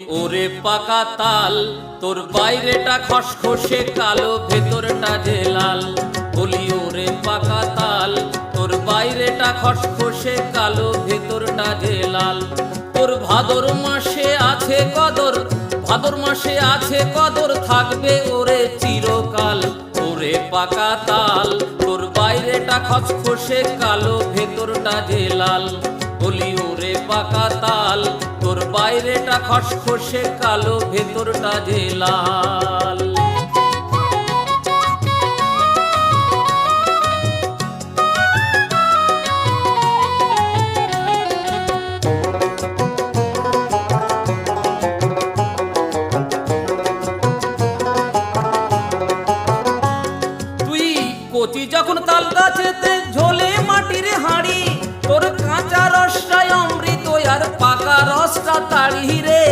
ওরে পাকা তাল, তোর বাইরেটা খসখসে কালো, ভেতরটা যে লাল। বলি ওরে পাকা তাল, তোর বাইরেটা খসখসে কালো, ভেতরটা যে লাল। তোর ভাদর মাসে আছে কদর, ভাদর মাসে আছে কদর, থাকবে ওরে চিরকাল। ওরে পাকা তাল, তোর বাইরেটা খসখসে কালো, ভেতরটা যে লাল। বলি ওরে পাকা তাল তোর বাইরেটা খসখসে কালো ভেতরটা যে লাল। যখন তাল গাছেতে রাতাড়ি রে